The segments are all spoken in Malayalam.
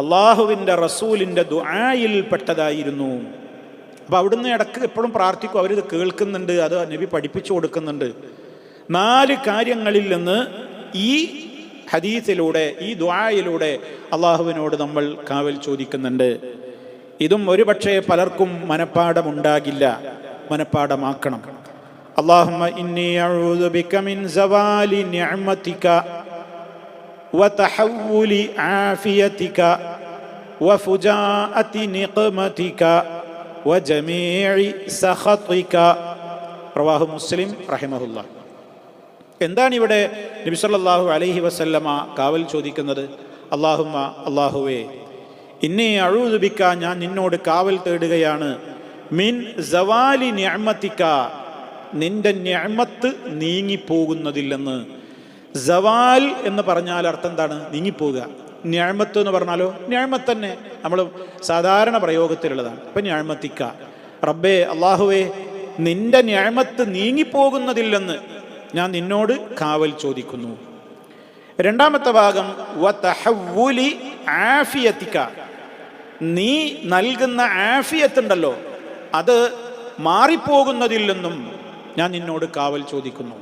അള്ളാഹുവിന്റെ റസൂലിന്റെ ദുആയിൽപ്പെട്ടതായിരുന്നു അപ്പോൾ അവിടുന്ന് ഇടയ്ക്ക് എപ്പോഴും പ്രാർത്ഥിക്കും അവരിത് കേൾക്കുന്നുണ്ട് അത് നബി പഠിപ്പിച്ചു കൊടുക്കുന്നുണ്ട്. നാല് കാര്യങ്ങളിൽ നിന്ന് ഈ ഹദീസിലൂടെ ഈ ദ്വായിലൂടെ അള്ളാഹുവിനോട് നമ്മൾ കാവൽ ചോദിക്കുന്നുണ്ട്. ഇതും ഒരുപക്ഷെ പലർക്കും മനപ്പാടമുണ്ടാകില്ല മനപ്പാടമാക്കണം അള്ളാഹുമ്മ ഇന്നി അഊദു ബിക മിൻ നിഅമതിക وتحول عافيتك وفجاءة نقمتك وجميع سخطك റവാഹു മുസ്ലിം റഹിമഹുല്ല എന്താണ് ഇവിടെ നബിസല്ലാഹു അലൈഹി വസല്ലമ കാവൽ ചോദിക്കുന്നത് അള്ളാഹുമ്മ അള്ളാഹുവേ ഇന്നെ അഴുതുബിക്ക ഞാൻ നിന്നോട് കാവൽ തേടുകയാണ് മിൻ സവാലി ഞാമത്തിക്ക നിന്റെ ഞാമത്ത് നീങ്ങിപ്പോകുന്നതില്ലെന്ന് സവാൽ എന്ന് പറഞ്ഞാൽ അർത്ഥം എന്താണ്? നീങ്ങിപ്പോവുക. ഞാഴ്മത്ത് എന്ന് പറഞ്ഞാലോ? ഞാഴ്മത്ത് തന്നെ. നമ്മൾ സാധാരണ പ്രയോഗത്തിലുള്ളതാണ്. ഇപ്പം ഞാഴ്മത്തിക്ക റബ്ബേ അള്ളാഹുവേ നിന്റെ ഞാഴ്മത്ത് നീങ്ങിപ്പോകുന്നതില്ലെന്ന് ഞാൻ നിന്നോട് കാവൽ ചോദിക്കുന്നു. രണ്ടാമത്തെ ഭാഗം ആഫിയത്തിക്ക. നീ നൽകുന്ന ആഫിയത്തുണ്ടല്ലോ. അത് മാറിപ്പോകുന്നതില്ലെന്നും ഞാൻ നിന്നോട് കാവൽ ചോദിക്കുന്നു.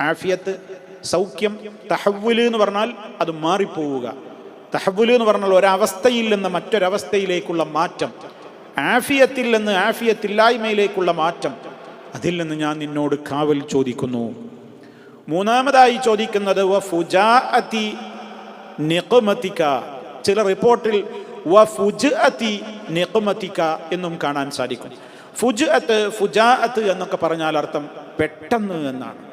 ആഫിയത്ത് സൗഖ്യം തഹവുൽ എന്ന് പറഞ്ഞാൽ അത് മാറിപ്പോവുക. തഹവുൽ എന്ന് പറഞ്ഞാൽ ഒരവസ്ഥയിൽ നിന്ന് മറ്റൊരവസ്ഥയിലേക്കുള്ള മാറ്റം. ആഫിയത്തിൽ നിന്ന് ആഫിയത്തില്ലായ്മയിലേക്കുള്ള മാറ്റം. അതിൽ നിന്ന് ഞാൻ നിന്നോട് കാവൽ ചോദിക്കുന്നു. മൂന്നാമതായി ചോദിക്കുന്നത് ചില റിപ്പോർട്ടിൽ എന്നും കാണാൻ സാധിക്കും. ഫുജ് ഫുജ്അത്ത് ഫുജാഅത്ത് എന്നൊക്കെ പറഞ്ഞാൽ അർത്ഥം പെട്ടെന്ന് എന്നാണ്.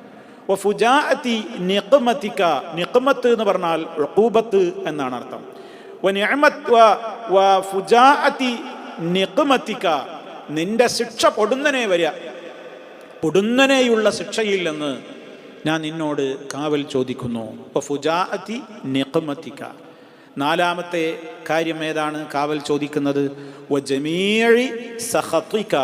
നിഖ്മത്ത് എന്ന് പറഞ്ഞാൽ ഉഖൂബത്ത് എന്നാണ് അർത്ഥം. നിന്റെ ശിക്ഷ പൊടുന്നനെ വരിക പൊടുന്നനെയുള്ള ശിക്ഷയിൽ നിന്ന് ഞാൻ നിന്നോട് കാവൽ ചോദിക്കുന്നു. ഫുജാഅതി നിഖ്മതിക. നാലാമത്തെ കാര്യം ഏതാണ്? കാവൽ ചോദിക്കുന്നത് വ ജമീഴി സഹത്വിക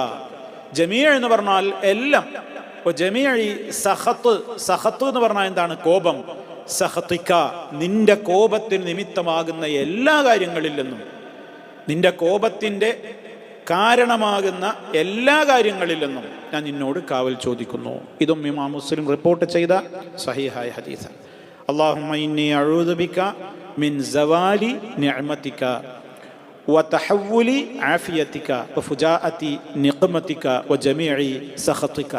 ജമീഴ് എന്ന് പറഞ്ഞാൽ എല്ലാം വ ജമീഴി സഹത്ത് സഹത്ത് എന്ന് പറഞ്ഞാൽ എന്താണ് കോപം സഹത്വിക നിന്റെ കോപത്തിന് നിമിത്തമാകുന്ന എല്ലാ കാര്യങ്ങളിൽ നിന്നും നിന്റെ കോപത്തിൻ്റെ കാരണമാകുന്ന എല്ലാ കാര്യങ്ങളിൽ നിന്നും ഞാൻ നിന്നോട് കാവൽ ചോദിക്കുന്നു ഇതും ഇമാം മുസ്ലിം റിപ്പോർട്ട് ചെയ്ത സഹിഹായ ഹദീസ് اللهم إني أعوذ بك من زوال نعمتك وتحول عافيتك وفجاءة نقمتك وجميع سخطك